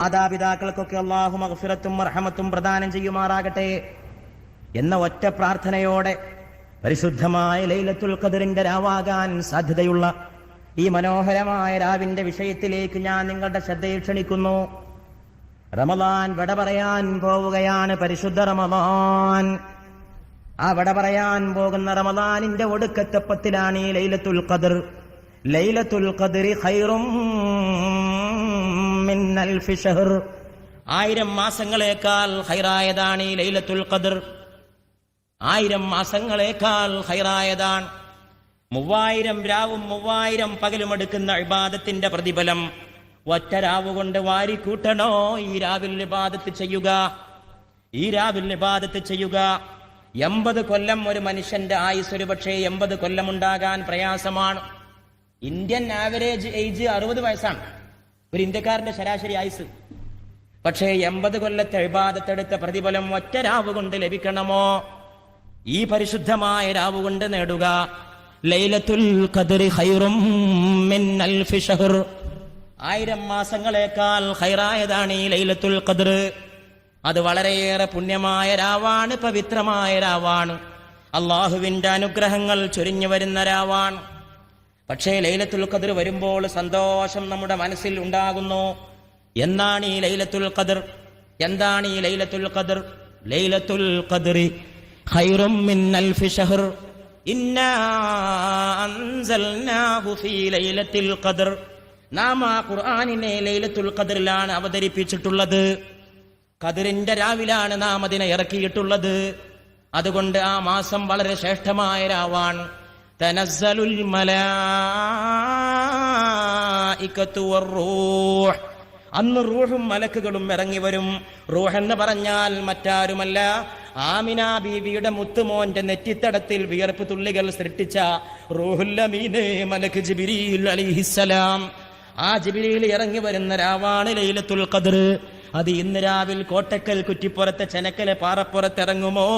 മാതാപിതാക്കൾക്കൊക്കെ അള്ളാഹു മഹഫിറത്തും മർഹമത്തും പ്രദാനം ചെയ്യുമാറാകട്ടെ എന്ന ഒറ്റ പ്രാർത്ഥനയോടെ പരിശുദ്ധമായ ലൈലത്തുൽ ഖദറിന്റെ രാവാകാൻ സാധ്യതയുള്ള ഈ മനോഹരമായ രാവിന്റെ വിഷയത്തിലേക്ക് ഞാൻ നിങ്ങളുടെ ശ്രദ്ധയെ ക്ഷണിക്കുന്നു. റമദാൻ വട പറയാൻ പോവുകയാണ് പരിശുദ്ധ റമദാൻ. ആ വട പറയാൻ പോകുന്ന റമദാനിന്റെ ഒടുക്കത്തെപ്പത്തിലാണ് ഈ ലൈലത്തുൽ ഖദർ. ലൈലത്തുൽ ഖദറി ഖൈറും ആയിരം മാസങ്ങളേക്കാൾ ഹൈറായതാണ് ഈ ലൈലത്തുൽ ഖദർ. ആയിരം മാസങ്ങളേക്കാൾ ഹൈറായതാണ്. മൂവായിരം രാവും മൂവായിരം പകലും എടുക്കുന്ന ഇബാദത്തിന്റെ പ്രതിഫലം. ഒറ്റ രാവ് കൊണ്ട് വാരിക്കൂട്ടണോ ഈ രാവിൽ ഇബാദത്ത് ചെയ്യുക? ഈ രാവിൽ ഇബാദത്ത് ചെയ്യുക. എൺപത് കൊല്ലം ഒരു മനുഷ്യന്റെ ആയുസ് ഒരു പക്ഷേ എൺപത് കൊല്ലം ഉണ്ടാകാൻ പ്രയാസമാണ്. ഇന്ത്യൻ ആവറേജ് ഏജ് അറുപത് വയസ്സാണ്. ഒരു ഇന്ത്യക്കാരന്റെ ശരാശരി ആയുസ്. പക്ഷേ എൺപത് കൊല്ലത്തെ എഴുപാദത്തെടുത്ത പ്രതിഫലം ഒറ്റ രാവ് കൊണ്ട് ലഭിക്കണമോ? ഈ പരിശുദ്ധമായ രാവ് കൊണ്ട് നേടുക. ലൈലത്തുൽ ആയിരം മാസങ്ങളെക്കാൾ ഹൈറായതാണ് ഈ ലൈലത്തുൽ ഖദർ. അത് വളരെയേറെ പുണ്യമായ രാവാണ് പവിത്രമായ രാവാണ്. അള്ളാഹുവിന്റെ അനുഗ്രഹങ്ങൾ ചൊരിഞ്ഞു വരുന്ന രാവാണ്. പക്ഷേ ലൈലത്തുൽ ഖദർ വരുമ്പോൾ സന്തോഷം നമ്മുടെ മനസ്സിൽ ഉണ്ടാകുന്നു. എന്നാണ് ഈ ലൈലത്തുൽ ഖദർ? എന്താണ് ഈ ലൈലത്തുൽ ഖദർ? ലൈലത്തുൽ ഖദറി ഖൈറും മിൻ അൽഫി ഷഹർ. ഇന്നാ അൻസൽനാഹു ഫീ ലൈലത്തിൽ ഖദർ. നാം ആ ഖുർആനിനെ ലൈലത്തുൽ ഖദറിലാണ് അവതരിപ്പിച്ചിട്ടുള്ളത്. ഖദറിന്റെ രാവിലാണ് നാം അതിനെ ഇറക്കിയിട്ടുള്ളത്. അതുകൊണ്ട് ആ മാസം വളരെ ശ്രേഷ്ഠമായ രാവാണ്. തനസ്സലുൽ മലായികത്തു വറൂഹ് അന്ന് റൂഹും മലക്കുകളും ഇറങ്ങി വരും. റൂഹ് എന്ന് പറഞ്ഞാൽ മറ്റാരുമല്ല. ആമിന ബീവിയുടെ മുത്തുമോന്റെ നെറ്റിത്തടത്തിൽ വിയർപ്പ് തുള്ളികൾ സൃഷ്ടിച്ച റൂഹുല്ലമീനെ മലക്ക് അലിഹിസലാം ആ ജിബിരിയിൽ ഇറങ്ങി വരുന്ന രാവാണ് ലൈലത്തുൽ ഖദർ. അത് ഇന്ന് രാവിൽ കോട്ടക്കൽ കുറ്റിപ്പുറത്തെ ചെനക്കലെ പാറപ്പുറത്ത് ഇറങ്ങുമോ?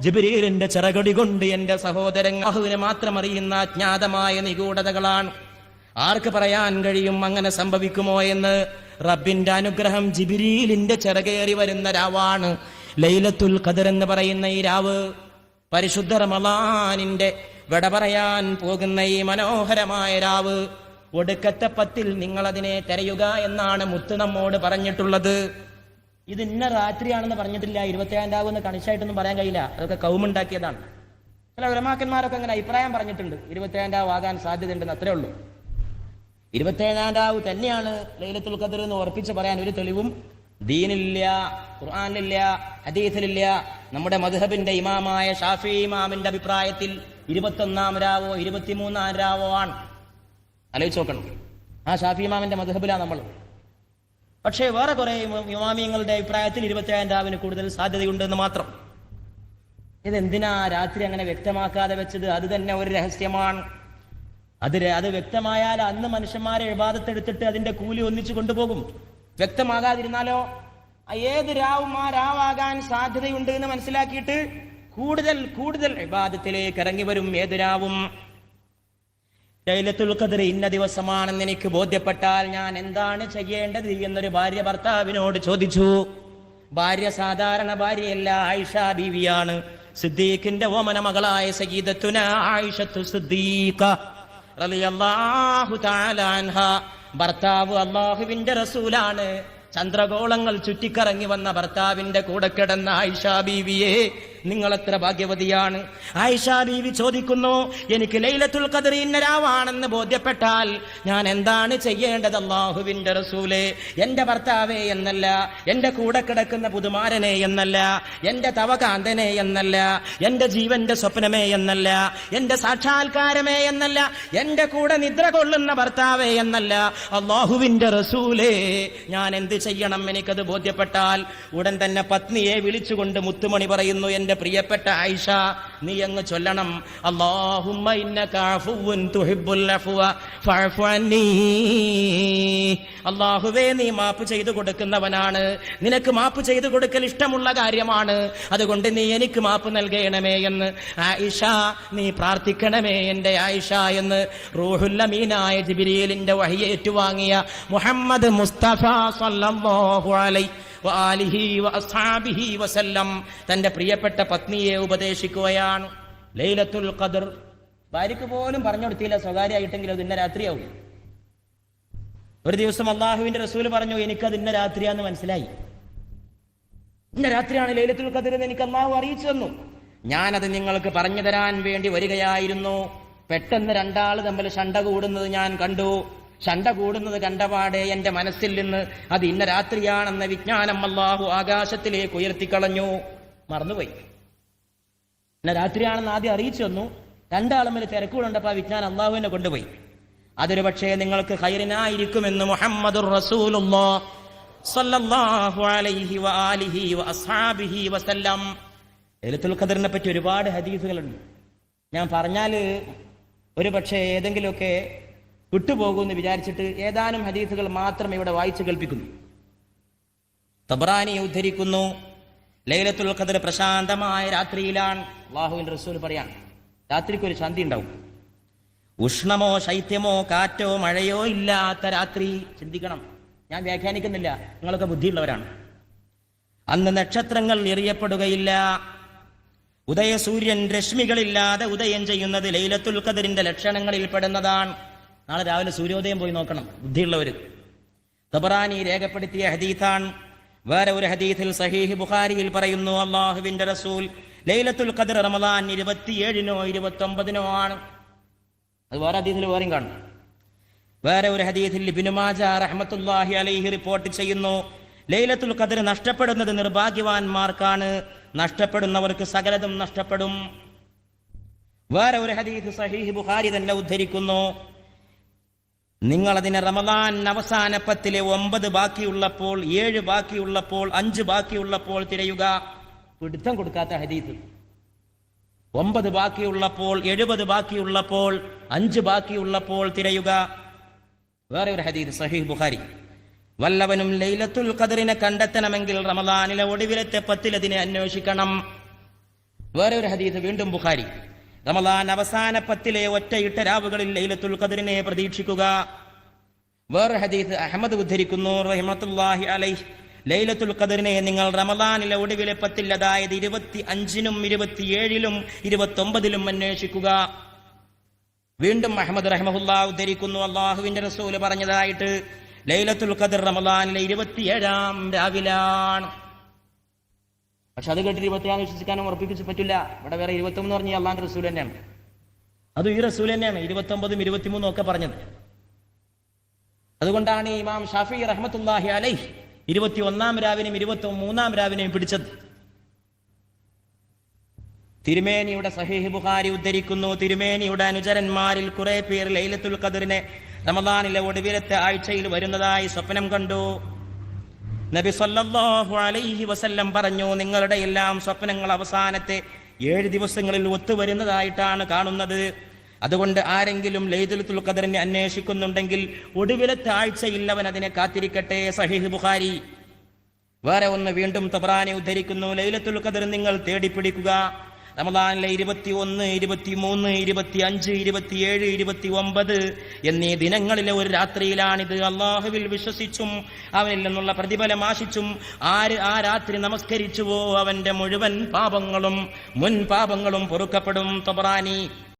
ജിബിരിലിന്റെ ചിറകടി കൊണ്ട് എന്റെ സഹോദരൻ അഹുവിനെ മാത്രം അറിയുന്ന അജ്ഞാതമായ നിഗൂഢതകളാണ്. ആർക്ക് പറയാൻ കഴിയും അങ്ങനെ സംഭവിക്കുമോ എന്ന്? റബ്ബിന്റെ അനുഗ്രഹം ജിബിരിയിലിന്റെ ചിറകേറി വരുന്ന രാവാണ്. ലൈലത്തുൽ ഖദർ എന്ന് പറയുന്ന ഈ രാവ്. പരിശുദ്ധ റമലാനിന്റെ വിട പറയാൻ പോകുന്ന ഈ മനോഹരമായ രാവ്. ഒടുക്കത്തെ പത്തിൽ നിങ്ങൾ അതിനെ തെരയുക എന്നാണ് മുത്ത് നമ്മോട് പറഞ്ഞിട്ടുള്ളത്. ഇത് ഇന്ന രാത്രിയാണെന്ന് പറഞ്ഞിട്ടില്ല ഇരുപത്തിയേഴാം രാവ് എന്ന് പറയാൻ കഴിയില്ല. അതൊക്കെ കൗമുണ്ടാക്കിയതാണ്. ചില ഉലമാക്കന്മാരൊക്കെ അങ്ങനെ അഭിപ്രായം പറഞ്ഞിട്ടുണ്ട്. ഇരുപത്തിയേഴാം രാവ് ആകാൻ സാധ്യതയുണ്ടെന്ന് അത്രേ ഉള്ളൂ. ഇരുപത്തേഴാം രാവ് തന്നെയാണ് ലൈലത്തുൽ ഖദർ എന്ന് ഉറപ്പിച്ച് പറയാൻ ഒരു തെളിവും. ദീനില്ല ഖുർആാനിലില്ല ഹദീസിലില്ല. നമ്മുടെ മധുഹബിന്റെ ഇമാമായ ഷാഫി ഇമാമിന്റെ അഭിപ്രായത്തിൽ ഇരുപത്തൊന്നാം രാവോ ഇരുപത്തിമൂന്നാം രാവോ ആണ്. ആലോചിച്ച് നോക്കണം. ആ ഷാഫി ഇമാമിന്റെ മധുഹബിലാണ് നമ്മൾ. പക്ഷേ വേറെ കുറെ ഇമാമിയങ്ങളുടെ അഭിപ്രായത്തിൽ ഇരുപത്തേഴാം രാവിന് കൂടുതൽ സാധ്യതയുണ്ടെന്ന് മാത്രം. ഇതെന്തിനാ രാത്രി അങ്ങനെ വ്യക്തമാക്കാതെ വെച്ചത്? അത് തന്നെ ഒരു രഹസ്യമാണ്. അത് അത് വ്യക്തമായാൽ അന്ന് മനുഷ്യന്മാരെ വിവാദത്തെടുത്തിട്ട് അതിന്റെ കൂലി ഒന്നിച്ചു കൊണ്ടുപോകും. വ്യക്തമാകാതിരുന്നാലോ? ഏത് രാവും ആ രാവാകാൻ സാധ്യതയുണ്ട് എന്ന് മനസ്സിലാക്കിയിട്ട് കൂടുതൽ കൂടുതൽ വിവാദത്തിലേക്ക് ഇറങ്ങി വരും ഏത് രാവും. ലൈലത്തുൽ ഖദർ ഇന്ന ദിവസമാണെന്ന് എനിക്ക് ബോധ്യപ്പെട്ടാൽ ഞാൻ എന്താണ് ചെയ്യേണ്ടത് എന്നൊരു ഭാര്യ ഭർത്താവിനോട് ചോദിച്ചു. ഭാര്യ സാധാരണ ഭാര്യയല്ല ആയിഷ ബീവിയാണ്. സിദ്ദീഖിന്റെ ഓമന മകളായ സഗീദത്തുന ആയിഷത്തു സിദ്ദീഖ ഭർത്താവ് അള്ളാഹുവിന്റെ റസൂലാണ്. ചന്ദ്രഗോളങ്ങൾ ചുറ്റിക്കറങ്ങി വന്ന ഭർത്താവിന്റെ കൂടെ കിടന്ന ആയിഷ ബീവിയെ നിങ്ങൾ എത്ര ഭാഗ്യവതിയാണ്? ആയിഷ ബീവി ചോദിക്കുന്നു എനിക്ക് ലൈലത്തുൽ ഖദർ ഇന്നരാവാണെന്ന് ബോധ്യപ്പെട്ടാൽ ഞാൻ എന്താണ് ചെയ്യേണ്ടത് അള്ളാഹുവിന്റെ റസൂലെ? എന്റെ ഭർത്താവേ എന്നല്ല എന്റെ കൂടെ കിടക്കുന്ന പുതുമാരനെ എന്നല്ല എന്റെ തവകാന്തനെ എന്നല്ല എന്റെ ജീവന്റെ സ്വപ്നമേ എന്നല്ല എന്റെ സാക്ഷാത്കാരമേ എന്നല്ല എന്റെ കൂടെ നിദ്ര കൊള്ളുന്ന ഭർത്താവേ എന്നല്ല. അള്ളാഹുവിന്റെ റസൂലേ ഞാൻ എന്ത് ചെയ്യണം? എനിക്കത് ബോധ്യപ്പെട്ടാൽ ഉടൻ തന്നെ പത്നിയെ വിളിച്ചുകൊണ്ട് മുത്തുമണി പറയുന്നു എന്റെ നിന്റെ പ്രിയപ്പെട്ട ആയിഷ നീ അങ്ങ് ചൊല്ലണം. അല്ലാഹുവേ നീ മാപ്പ് ചെയ്തു കൊടുക്കുന്നവനാണ്. നിനക്ക് മാപ്പ് ചെയ്തു കൊടുക്കൽ ഇഷ്ടമുള്ള കാര്യമാണ്. അതുകൊണ്ട് നീ എനിക്ക് മാപ്പ് നൽകണമേ എന്ന്. ആയിഷ നീ പ്രാർത്ഥിക്കണമേ എന്റെ ആയിഷ എന്ന് റൂഹുല്ലമീനായ ജിബിരിയലിന്റെ വഴിയേറ്റുവാങ്ങിയ മുഹമ്മദ് മുസ്തഫ സല്ലല്ലാഹു അലൈഹി വസല്ലം. തന്റെ പ്രിയപ്പെട്ട പത്നിയെ ഉപദേശിക്കുകയാണ്. ലൈലത്തുൽ ഖദർ. ഭാര്യക്ക് പോലും പറഞ്ഞു കൊടുത്തില്ല സ്വകാര്യമായിട്ടെങ്കിലും അത് ഇന്ന രാത്രിയാവും. ഒരു ദിവസം അള്ളാഹുവിന്റെ റസൂൽ പറഞ്ഞു എനിക്കത് ഇന്ന രാത്രിയാന്ന് മനസ്സിലായി. ഇന്ന രാത്രിയാണ് ലൈലത്തുൽ ഖദർ എന്ന് എനിക്ക് അള്ളാഹു അറിയിച്ചു തന്നു. ഞാനത് നിങ്ങൾക്ക് പറഞ്ഞു തരാൻ വേണ്ടി വരികയായിരുന്നു. പെട്ടെന്ന് രണ്ടാൾ തമ്മിൽ ഷണ്ട കൂടുന്നത് ഞാൻ കണ്ടു. ശണ്ട കൂടുന്നത് കണ്ടപാടെ എന്റെ മനസ്സിൽ നിന്ന് അത് ഇന്ന രാത്രിയാണെന്ന വിജ്ഞാനം അള്ളാഹു ആകാശത്തിലേക്ക് ഉയർത്തിക്കളഞ്ഞു. മറന്നുപോയി. ഇന്ന രാത്രിയാണെന്ന് ആദ്യം അറിയിച്ചു തന്നു. രണ്ടാളും ഒരു തിരക്കുകളുണ്ടപ്പോൾ ആ വിജ്ഞാനം അള്ളാഹുവിനെ കൊണ്ടുപോയി. അതൊരു പക്ഷേ നിങ്ങൾക്ക് ഹൈറിനായിരിക്കുമെന്ന് മുഹമ്മദ് ഖദറിനെ പറ്റി ഒരുപാട് ഹദീസുകളുണ്ട്. ഞാൻ പറഞ്ഞാൽ ഒരു പക്ഷേ ഏതെങ്കിലുമൊക്കെ വിട്ടുപോകുമെന്ന് വിചാരിച്ചിട്ട് ഏതാനും ഹദീസുകൾ മാത്രം ഇവിടെ വായിച്ചു കേൾപ്പിക്കുന്നു. തബറാനി ഉദ്ധരിക്കുന്നു ലൈലത്തുൽ ഖദർ പ്രശാന്തമായ രാത്രിയിലാണ്. അള്ളാഹുവിന്റെ റസൂൽ പറയാൻ രാത്രിക്ക് ഒരു ശാന്തി ഉണ്ടാവും ഉഷ്ണമോ ശൈത്യമോ കാറ്റോ മഴയോ ഇല്ലാത്ത രാത്രി ചിന്തിക്കണം. ഞാൻ വ്യാഖ്യാനിക്കുന്നില്ല നിങ്ങളൊക്കെ ബുദ്ധിയുള്ളവരാണ്. അന്ന് നക്ഷത്രങ്ങൾ എറിയപ്പെടുകയില്ല. ഉദയസൂര്യൻ രശ്മികളില്ലാതെ ഉദയം ചെയ്യുന്നത് ലൈലത്തുൽ ഖദറിന്റെ ലക്ഷണങ്ങളിൽ പെടുന്നതാണ്. നാളെ രാവിലെ സൂര്യോദയം പോയി നോക്കണം. ബുദ്ധിയുള്ളവർ തബറാനി രേഖപ്പെടുത്തിയ ഹദീഥാൻ വേറെ ഒരു ഹദീഥിൽ സഹീഹ് ബുഖാരിയിൽ പറയുന്നു അള്ളാഹുവിന്റെ റസൂൽ ലൈലത്തുൽ ഖദർ റമദാൻ ഇരുപത്തിയേഴിനോ ഇരുപത്തി ഒമ്പതിനോ ആണ്. അത് വേറെ ഹദീഥിൽ വേറെയും കാണും. വേറെ ഒരു ഹദീഥിൽ ബിനുമാജ റഹ്മത്തുല്ലാഹി അലൈഹി റിപ്പോർട്ട് ചെയ്യുന്നു ലൈലത്തുൽ ഖദർ നഷ്ടപ്പെടുന്നത് നിർഭാഗ്യവാന്മാർക്കാണ്. നഷ്ടപ്പെടുന്നവർക്ക് സകലതും നഷ്ടപ്പെടും. വേറെ ഒരു ഹദീസ് സഹീഹ് ബുഖാരി തന്നെ ഉദ്ധരിക്കുന്നു നിങ്ങൾ അതിനെ റമദാൻ അവസാന പത്തിലെ ഒമ്പത് ബാക്കിയുള്ളപ്പോൾ ഏഴ് ബാക്കിയുള്ളപ്പോൾ അഞ്ച് ബാക്കിയുള്ളപ്പോൾ തിരയുക. പിടുത്തം കൊടുക്കാത്ത ഹരീത് ഒമ്പത് ബാക്കിയുള്ളപ്പോൾ എഴുപത് ബാക്കിയുള്ളപ്പോൾ അഞ്ച് ബാക്കിയുള്ളപ്പോൾ തിരയുക. വേറെ ഒരു ഹദീദ് സഹീഹ് ബുഖാരി. വല്ലവനും ലൈലത്തുൽ ഖദറിനെ കണ്ടെത്തണമെങ്കിൽ റമദാനിലെ ഒടുവിലത്തെ പത്തിലതിനെ അന്വേഷിക്കണം. വേറെ ഒരു ഹദീദ് വീണ്ടും ബുഖാരി. റമദാൻ അവസാന പത്തിലെ ഒറ്റയിട്ട രാവുകളിൽ ലൈലത്തുൽ ഖദറിനെ പ്രതീക്ഷിക്കുക. വേറെ ഹദീസ് അഹമ്മദ് ഉദ്ധരിക്കുന്നു. റഹിമത്തുല്ലാഹി അലൈഹ്. ലൈലത്തുൽ ഖദറിനെ നിങ്ങൾ റമദാനിലെ ഒടുവിലെ പത്തിൽ അതായത് ഇരുപത്തി അഞ്ചിനും ഇരുപത്തിയേഴിലും ഇരുപത്തി ഒമ്പതിലും അന്വേഷിക്കുക. വീണ്ടും അഹമ്മദ് റഹ്മഹുല്ലാ ഉദ്ധരിക്കുന്നു. അള്ളാഹുവിന്റെ റസൂൽ പറഞ്ഞതായിട്ട് ലൈലത്തുൽ ഖദർ റമദാനിലെ ഇരുപത്തിയേഴാം രാവിലാണ്. പക്ഷെ അത് കേട്ടിട്ട് ഇരുപത്തിയാന്ന് വിശ്വസിക്കാനും ഉറപ്പിപ്പിച്ച് പറ്റില്ല. ഇവിടെ വേറെ ഇരുപത്തൊന്ന് പറഞ്ഞ അള്ളാന്റെ റസൂൽ തന്നെയാണ്. അത് ഈ റസൂൽ തന്നെയാണ് ഇരുപത്തി ഒമ്പതും ഇരുപത്തിമൂന്നും ഒക്കെ പറഞ്ഞത്. അതുകൊണ്ടാണ് ഇമാം ഷാഫി റഹ്മത്തുല്ലാഹി അലൈഹ് ഇരുപത്തി ഒന്നാം രാവിനെയും ഇരുപത്തി മൂന്നാം രാവിനെയും പിടിച്ചത്. തിരുമേനിയുടെ സഹീഹ് ബുഖാരി ഉദ്ധരിക്കുന്നു. തിരുമേനിയുടെ അനുചരന്മാരിൽ കുറെ പേർ ലൈലത്തുൽ ഖദറിനെ റമദാനിലെ ഒടുവിലത്തെ ആഴ്ചയിൽ വരുന്നതായി സ്വപ്നം കണ്ടു. നബി സല്ലല്ലാഹു അലൈഹി വസല്ലം പറഞ്ഞു നിങ്ങളുടെ എല്ലാം സ്വപ്നങ്ങൾ അവസാനത്തെ ഏഴ് ദിവസങ്ങളിൽ ഒത്തുവരുന്നതായിട്ടാണ് കാണുന്നത്. അതുകൊണ്ട് ആരെങ്കിലും ലൈലത്തുൽ ഖദറിനെ അന്വേഷിക്കുന്നുണ്ടെങ്കിൽ ഒടുവിലത്തെ ആഴ്ചയിൽ അവൻ അതിനെ കാത്തിരിക്കട്ടെ സഹീഹ് ബുഖാരി. വേറെ ഒന്ന് വീണ്ടും തബ്രാനെ ഉദ്ധരിക്കുന്നു ലൈലത്തുൽ ഖദർ നിങ്ങൾ തേടിപ്പിടിക്കുക. റമദാനിലെ ഇരുപത്തി ഒന്ന് ഇരുപത്തി മൂന്ന് ഇരുപത്തി അഞ്ച് ഇരുപത്തിയേഴ് ഇരുപത്തി ഒമ്പത് എന്നീ ദിനങ്ങളിലെ ഒരു രാത്രിയിലാണിത്. അള്ളാഹുവിൽ വിശ്വസിച്ചും അവനിൽ നിന്നുള്ള പ്രതിഫലം ആശിച്ചും ആര് ആ രാത്രി നമസ്കരിച്ചുവോ അവന്റെ മുഴുവൻ പാപങ്ങളും മുൻ പാപങ്ങളും പൊറുക്കപ്പെടും. തബറാനി